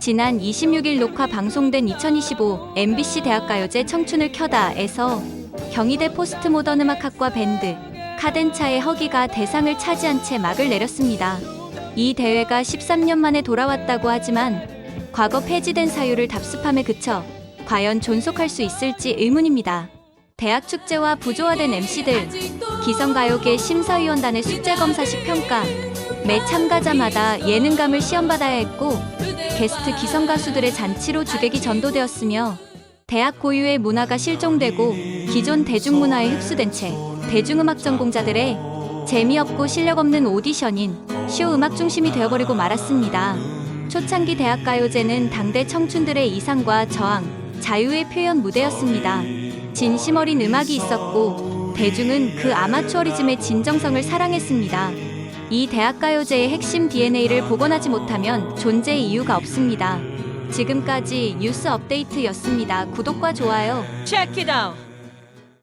지난 26일 녹화 방송된 2025 MBC 대학가요제 청춘을 켜다에서 경희대 포스트모던 음악학과 밴드 카덴차의 허기가 대상을 차지한 채 막을 내렸습니다. 이 대회가 13년 만에 돌아왔다고 하지만 과거 폐지된 사유를 답습함에 그쳐 과연 존속할 수 있을지 의문입니다. 대학 축제와 부조화된 MC들, 기성가요계 심사위원단의 숙제검사식 평가, 매 참가자마다 예능감을 시험받아야 했고 게스트 기성 가수들의 잔치로 주객이 전도되었으며 대학 고유의 문화가 실종되고 기존 대중문화에 흡수된 채 대중음악 전공자들의 재미없고 실력 없는 오디션인 쇼 음악 중심이 되어버리고 말았습니다. 초창기 대학 가요제는 당대 청춘들의 이상과 저항, 자유의 표현 무대였습니다. 진심 어린 음악이 있었고 대중은 그 아마추어리즘의 진정성을 사랑했습니다. 이 대학가요제의 핵심 DNA를 복원하지 못하면 존재의 이유가 없습니다. 지금까지 뉴스 업데이트였습니다. 구독과 좋아요. Out.